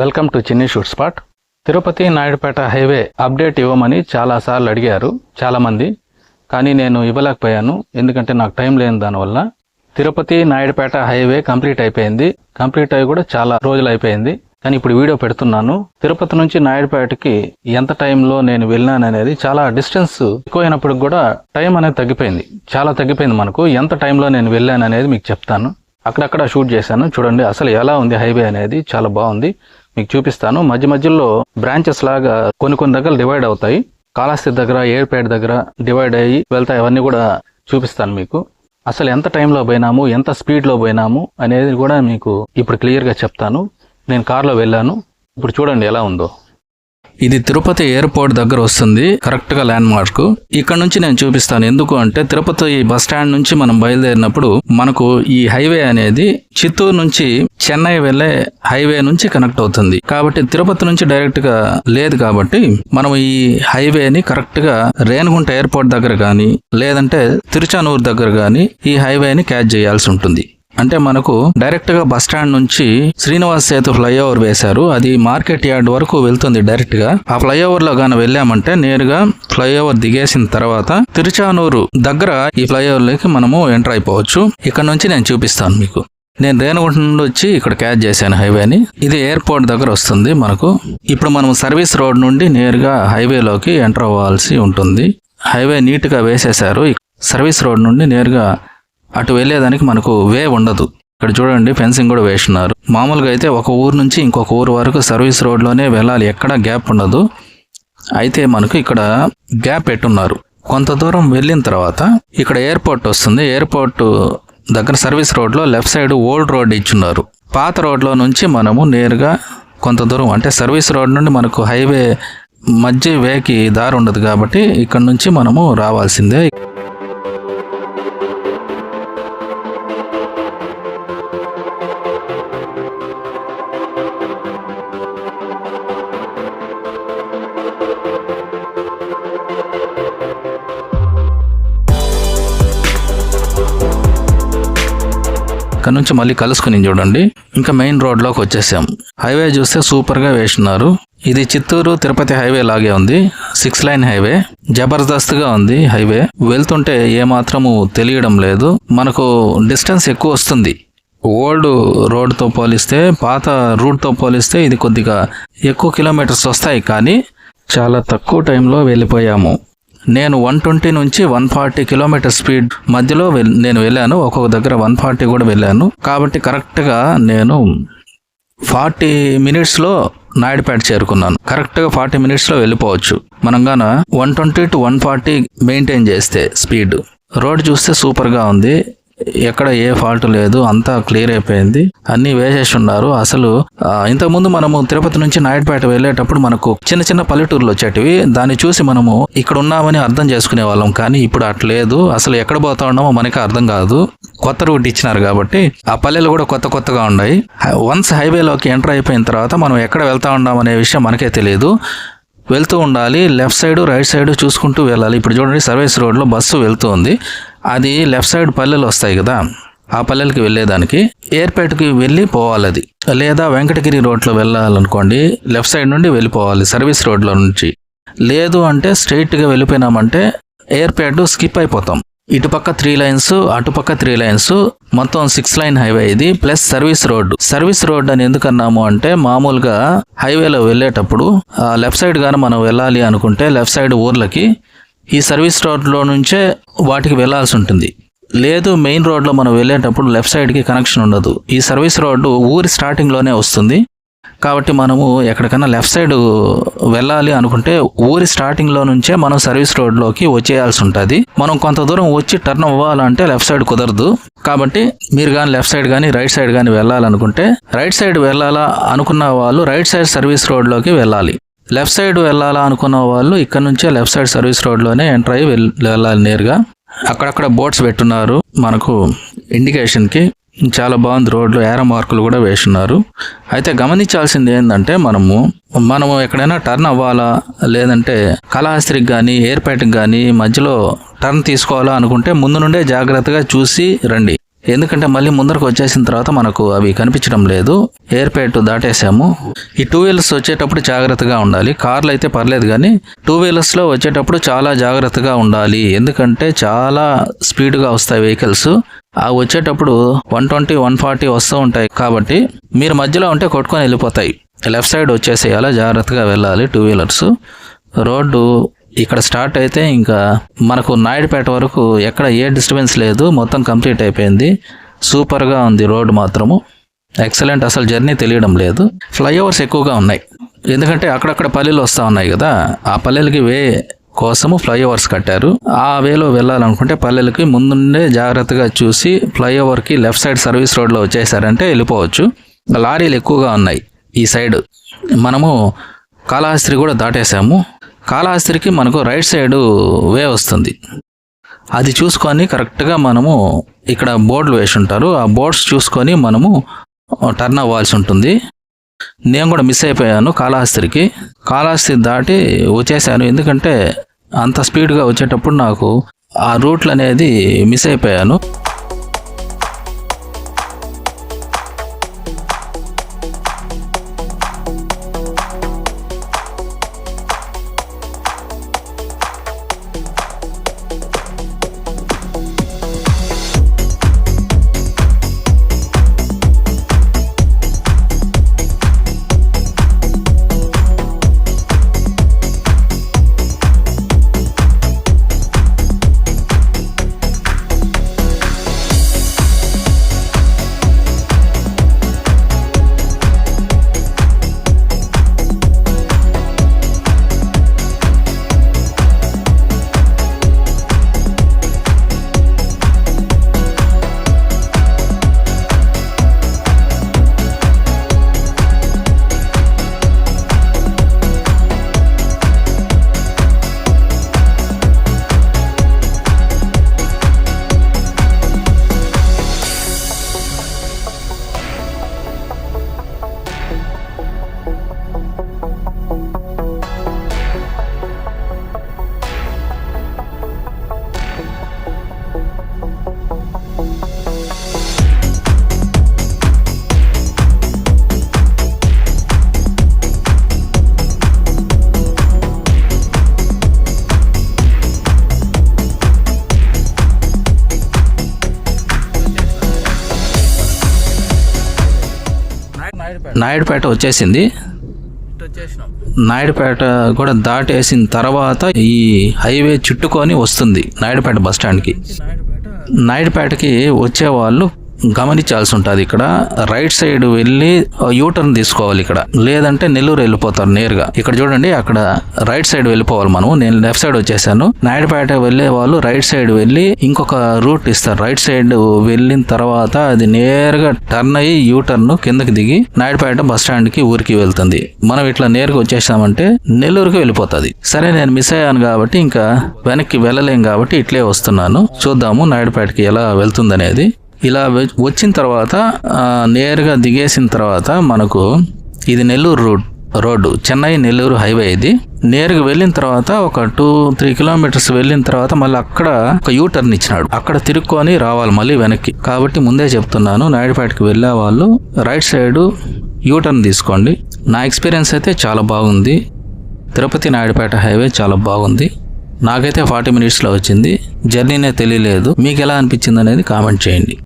Welcome to Chinni shoot spot Tirupati Naidupeta highway update ఇవ్వమని చాలాసార్లు అడిగారు చాలామంది. కానీ నేను ఇవ్వలేకపోయాను ఎందుకంటే నాకు టైం లేని దానివల్ల. తిరుపతి నాయుడుపేట హైవే కంప్లీట్ అయిపోయింది. కంప్లీట్ అయ్యి కూడా చాలా రోజులు అయిపోయింది. కానీ ఇప్పుడు వీడియో పెడుతున్నాను. తిరుపతి నుంచి నాయుడుపేటకి ఎంత టైంలో నేను వెళ్ళాను అనేది చాలా డిస్టెన్స్ ఎక్కువైనప్పుడు కూడా టైం అనేది తగ్గిపోయింది. చాలా తగ్గిపోయింది మనకు. ఎంత టైంలో నేను వెళ్ళాను అనేది మీకు చెప్తాను. అక్కడక్కడ షూట్ చేశాను. చూడండి అసలు ఎలా ఉంది హైవే అనేది చాలా బాగుంది. మీకు చూపిస్తాను. మధ్య మధ్యలో బ్రాంచెస్ లాగా కొన్ని కొన్ని దగ్గర డివైడ్ అవుతాయి. కాళహస్తి దగ్గర ఏర్పేట దగ్గర డివైడ్ అయ్యి వెళ్తాయి అవన్నీ కూడా చూపిస్తాను మీకు. అసలు ఎంత టైంలో పోయినాము ఎంత స్పీడ్లో పోయినాము అనేది కూడా మీకు ఇప్పుడు క్లియర్గా చెప్తాను. నేను కార్లో వెళ్ళాను. ఇప్పుడు చూడండి ఎలా ఉందో. ఇది తిరుపతి ఎయిర్పోర్ట్ దగ్గర వస్తుంది కరెక్ట్గా ల్యాండ్ మార్క్ ఇక్కడ నుంచి నేను చూపిస్తాను ఎందుకు అంటే తిరుపతి బస్ స్టాండ్ నుంచి మనం బయలుదేరినప్పుడు మనకు ఈ హైవే అనేది చిత్తూరు నుంచి చెన్నై వెళ్ళే హైవే నుంచి కనెక్ట్ అవుతుంది. కాబట్టి తిరుపతి నుంచి డైరెక్ట్గా లేదు కాబట్టి మనం ఈ హైవేని కరెక్ట్గా రేణిగుంట ఎయిర్పోర్ట్ దగ్గర గాని లేదంటే తిరుచానూరు దగ్గర గాని ఈ హైవేని క్యాచ్ చేయాల్సి ఉంటుంది. అంటే మనకు డైరెక్ట్గా బస్ స్టాండ్ నుంచి శ్రీనివాస్ సేతు ఫ్లైఓవర్ వేశారు. అది మార్కెట్ యార్డ్ వరకు వెళ్తుంది డైరెక్ట్గా. ఆ ఫ్లైఓవర్లో గాన వెళ్ళామంటే నేరుగా ఫ్లైఓవర్ దిగేసిన తర్వాత తిరుచానూరు దగ్గర ఈ ఫ్లైఓవర్లోకి మనము ఎంటర్ అయిపోవచ్చు. ఇక్కడ నుంచి నేను చూపిస్తాను మీకు. నేను రేణుగుంట నుండి వచ్చి ఇక్కడ క్యాచ్ చేశాను హైవేని ఇది ఎయిర్పోర్ట్ దగ్గర వస్తుంది మనకు. ఇప్పుడు మనం సర్వీస్ రోడ్ నుండి నేరుగా హైవేలోకి ఎంటర్ అవ్వాల్సి ఉంటుంది. హైవే నీట్గా వేసేశారు. సర్వీస్ రోడ్ నుండి నేరుగా అటు వెళ్ళేదానికి మనకు వే ఉండదు. ఇక్కడ చూడండి ఫెన్సింగ్ కూడా వేస్తున్నారు. మామూలుగా అయితే ఒక ఊరు నుంచి ఇంకొక ఊరు వరకు సర్వీస్ రోడ్లోనే వెళ్ళాలి. ఎక్కడ గ్యాప్ ఉండదు. అయితే మనకు ఇక్కడ గ్యాప్ పెట్టున్నారు. కొంత దూరం వెళ్ళిన తర్వాత ఇక్కడ ఎయిర్పోర్ట్ వస్తుంది. ఎయిర్పోర్ట్ దగ్గర సర్వీస్ రోడ్లో లెఫ్ట్ సైడ్ ఓల్డ్ రోడ్ ఇచ్చున్నారు. పాత రోడ్లో నుంచి మనము నేరుగా కొంత దూరం అంటే సర్వీస్ రోడ్ నుండి మనకు హైవే మధ్య వేకి దారి ఉండదు కాబట్టి ఇక్కడ నుంచి మనము రావాల్సిందే. అక్కడ నుంచి మళ్ళీ కలుసుకుని చూడండి. ఇంకా మెయిన్ రోడ్లోకి వచ్చేసాం. హైవే చూస్తే సూపర్గా వేసినారు ఇది చిత్తూరు తిరుపతి హైవే లాగే ఉంది. Six line highway. జబర్దస్త్గా ఉంది హైవే. వెళ్తుంటే ఏ మాత్రము తెలియడం లేదు. మనకు డిస్టెన్స్ ఎక్కువ వస్తుంది. ఓల్డ్ రోడ్తో పోలిస్తే పాత రూట్తో పోలిస్తే ఇది కొద్దిగా ఎక్కువ కిలోమీటర్స్ వస్తాయి కానీ చాలా తక్కువ టైంలో వెళ్ళిపోయాము. నేను వన్ ట్వంటీ నుంచి వన్ ఫార్టీ కిలోమీటర్ స్పీడ్ మధ్యలో నేను వెళ్ళాను. ఒక్కొక్క దగ్గర వన్ ఫార్టీ కూడా వెళ్ళాను. కాబట్టి కరెక్ట్గా నేను ఫార్టీ మినిట్స్లో నాయుడుపేట చేరుకున్నాను. కరెక్ట్గా ఫార్టీ మినిట్స్లో వెళ్ళిపోవచ్చు. మనంగాన one twenty to one forty maintain చేస్తే స్పీడ్ రోడ్ చూస్తే సూపర్గా ఉంది. ఎక్కడ ఏ ఫాల్ట్ లేదు అంతా క్లియర్ అయిపోయింది. అన్ని వేసేసి ఉన్నారు అసలు ఇంతకుముందు మనము తిరుపతి నుంచి నాయుడుపేట వెళ్ళేటప్పుడు మనకు చిన్న చిన్న పల్లెటూర్లు వచ్చేటివి. దాన్ని చూసి మనము ఇక్కడ ఉన్నామని అర్థం చేసుకునే వాళ్ళం. కానీ ఇప్పుడు అట్లేదు అసలు ఎక్కడ పోతా ఉన్నామో మనకి అర్థం కాదు. కొత్త రూట్ ఇచ్చినారు కాబట్టి ఆ పల్లెలు కూడా కొత్త కొత్తగా ఉన్నాయి. వన్స్ హైవేలోకి ఎంటర్ అయిపోయిన తర్వాత మనం ఎక్కడ వెళ్తా ఉన్నాం అనే విషయం మనకే తెలియదు. వెళ్తూ ఉండాలి. లెఫ్ట్ సైడ్ రైట్ సైడ్ చూసుకుంటూ వెళ్ళాలి. ఇప్పుడు చూడండి సర్వీస్ రోడ్లో బస్సు వెళ్తూ ఉంది. అది లెఫ్ట్ సైడ్ పల్లెలు వస్తాయి కదా. ఆ పల్లెలకి వెళ్ళేదానికి ఎయిర్పేట్కి వెళ్ళి పోవాలి అది. లేదా వెంకటగిరి రోడ్లో వెళ్ళాలనుకోండి లెఫ్ట్ సైడ్ నుండి వెళ్ళిపోవాలి సర్వీస్ రోడ్లో నుంచి. లేదు అంటే స్ట్రైట్గా వెళ్ళిపోయినామంటే ఎయిర్పేట్ స్కిప్ అయిపోతాం. ఇటుపక్క త్రీ లైన్స్ అటుపక్క త్రీ లైన్స్ మొత్తం సిక్స్ లైన్ హైవే ఇది plus service road service road అని ఎందుకన్నాము అంటే మామూలుగా హైవేలో వెళ్ళేటప్పుడు లెఫ్ట్ సైడ్ గాను మనం వెళ్ళాలి అనుకుంటే లెఫ్ట్ సైడ్ ఊర్లకి ఈ సర్వీస్ రోడ్లో నుంచే వాటికి వెళ్ళాల్సి ఉంటుంది. లేదు మెయిన్ రోడ్లో మనం వెళ్ళేటప్పుడు లెఫ్ట్ సైడ్కి కనెక్షన్ ఉండదు. ఈ సర్వీస్ రోడ్డు ఊరి స్టార్టింగ్లోనే వస్తుంది. కాబట్టి మనము ఎక్కడికైనా లెఫ్ట్ సైడ్ వెళ్ళాలి అనుకుంటే ఊరి స్టార్టింగ్లో నుంచే మనం సర్వీస్ రోడ్లోకి వచ్చేయాల్సి ఉంటుంది. మనం కొంత దూరం వచ్చి టర్న్ అవ్వాలంటే లెఫ్ట్ సైడ్ కుదరదు. కాబట్టి మీరు కానీ లెఫ్ట్ సైడ్ కానీ రైట్ సైడ్ కానీ వెళ్ళాలనుకుంటే రైట్ సైడ్ వెళ్ళాలా అనుకున్న వాళ్ళు రైట్ సైడ్ సర్వీస్ రోడ్లోకి వెళ్ళాలి. లెఫ్ట్ సైడ్ వెళ్ళాలా అనుకున్న వాళ్ళు ఇక్కడ నుంచే లెఫ్ట్ సైడ్ సర్వీస్ రోడ్లోనే ఎంటర్ అయ్యి వెళ్ళాలి నేరుగా. అక్కడక్కడ బోట్స్ పెట్టున్నారు. మనకు ఇండికేషన్కి చాలా బాగుంది రోడ్లు ఏరో మార్కులు కూడా వేస్తున్నారు అయితే గమనించాల్సింది ఏంటంటే మనము మనము ఎక్కడైనా టర్న్ అవ్వాలా లేదంటే కళాహస్త్రికి కానీ ఎయిర్పేట్కి కానీ మధ్యలో టర్న్ తీసుకోవాలా అనుకుంటే ముందు నుండే జాగ్రత్తగా చూసి రండి. ఎందుకంటే మళ్ళీ ముందరకు వచ్చేసిన తర్వాత మనకు అవి కనిపించడం లేదు. ఎయిర్పేట్ దాటేసాము. ఈ టూ వీలర్స్ వచ్చేటప్పుడు జాగ్రత్తగా ఉండాలి. కార్లు అయితే పర్లేదు కానీ టూ వీలర్స్లో వచ్చేటప్పుడు చాలా జాగ్రత్తగా ఉండాలి. ఎందుకంటే చాలా స్పీడ్గా వస్తాయి వెహికల్స్ ఆ వచ్చేటప్పుడు వన్ ట్వంటీ వన్ ఫార్టీ వస్తూ ఉంటాయి. కాబట్టి మీరు మధ్యలో ఉంటే కొట్టుకొని వెళ్ళిపోతాయి. లెఫ్ట్ సైడ్ వచ్చేసేయాలా జాగ్రత్తగా వెళ్ళాలి టూ వీలర్స్ రోడ్డు ఇక్కడ స్టార్ట్ అయితే ఇంకా మనకు నాయుడుపేట వరకు ఎక్కడ ఏ డిస్టర్బెన్స్ లేదు మొత్తం కంప్లీట్ అయిపోయింది. సూపర్గా ఉంది రోడ్డు మాత్రము. ఎక్సలెంట్ అసలు జర్నీ తెలియడం లేదు. ఫ్లైఓవర్స్ ఎక్కువగా ఉన్నాయి. ఎందుకంటే అక్కడక్కడ పల్లెలు వస్తూ ఉన్నాయి కదా ఆ పల్లెలకి వే కోసము ఫ్లైఓవర్స్ కట్టారు. ఆ వేలో వెళ్ళాలనుకుంటే పల్లెలకి ముందుండే జాగ్రత్తగా చూసి ఫ్లైఓవర్కి లెఫ్ట్ సైడ్ సర్వీస్ రోడ్లో వచ్చేసారంటే వెళ్ళిపోవచ్చు. లారీలు ఎక్కువగా ఉన్నాయి ఈ సైడ్. మనము కాళహస్త్రి కూడా దాటేసాము కాళహస్త్రికి మనకు రైట్ సైడ్ వే వస్తుంది. అది చూసుకొని కరెక్ట్గా మనము ఇక్కడ బోర్డులు వేసి ఉంటారు ఆ బోర్డ్స్ చూసుకొని మనము టర్న్ అవ్వాల్సి ఉంటుంది. నేను కూడా మిస్ అయిపోయాను కాళహస్త్రికి కాళహస్తి దాటి వచ్చేసాను. ఎందుకంటే అంత స్పీడ్గా వచ్చేటప్పుడు నాకు ఆ రూట్లు అనేది మిస్ అయిపోయాను. నాయుడుపేట వచ్చేసింది. నాయుడుపేట కూడా దాటేసిన తర్వాత ఈ హైవే చుట్టుకొని వస్తుంది నాయుడుపేట బస్ స్టాండ్కి. నాయుడుపేటకి వచ్చే వాళ్ళు గమనించాల్సి ఉంటుంది ఇక్కడ. రైట్ సైడ్ వెళ్ళి యూటర్న్ తీసుకోవాలి ఇక్కడ. లేదంటే నెల్లూరు వెళ్ళిపోతారు నేరుగా. ఇక్కడ చూడండి అక్కడ రైట్ సైడ్ వెళ్ళిపోవాలి మనం నేను లెఫ్ట్ సైడ్ వచ్చేసాను. నాయుడుపేట వెళ్ళే వాళ్ళు రైట్ సైడ్ వెళ్ళి ఇంకొక రూట్ ఇస్తారు. రైట్ సైడ్ వెళ్ళిన తర్వాత అది నేరుగా టర్న్ అయ్యి యూటర్న్ కిందకి దిగి నాయుడుపేట బస్ స్టాండ్కి ఊరికి వెళ్తుంది. మనం ఇట్లా నేరుగా వచ్చేసామంటే నెల్లూరుకి వెళ్ళిపోతుంది. సరే నేను మిస్ అయ్యాను కాబట్టి ఇంకా వెనక్కి వెళ్ళలేం కాబట్టి ఇట్లే వస్తున్నాను. చూద్దాము నాయుడుపేటకి ఎలా వెళ్తుందనేది. ఇలా వచ్చిన తర్వాత నేరుగా దిగేసిన తర్వాత మనకు ఇది Nellore route road Chennai Nellore highway ఇది. నేరుగా వెళ్ళిన తర్వాత ఒక టూ త్రీ కిలోమీటర్స్ వెళ్ళిన తర్వాత మళ్ళీ అక్కడ ఒక యూ టర్న్ ఇచ్చినాడు. అక్కడ తిరుక్కొని రావాలి మళ్ళీ వెనక్కి. కాబట్టి ముందే చెప్తున్నాను నాయుడుపేటకి వెళ్ళే వాళ్ళు రైట్ సైడ్ యూ టర్న్ తీసుకోండి. నా ఎక్స్పీరియన్స్ అయితే చాలా బాగుంది. తిరుపతి నాయుడుపేట హైవే చాలా బాగుంది. నాకైతే ఫార్టీ మినిట్స్లో వచ్చింది. జర్నీనే తెలియలేదు. మీకు ఎలా అనిపించింది అనేది కామెంట్ చేయండి.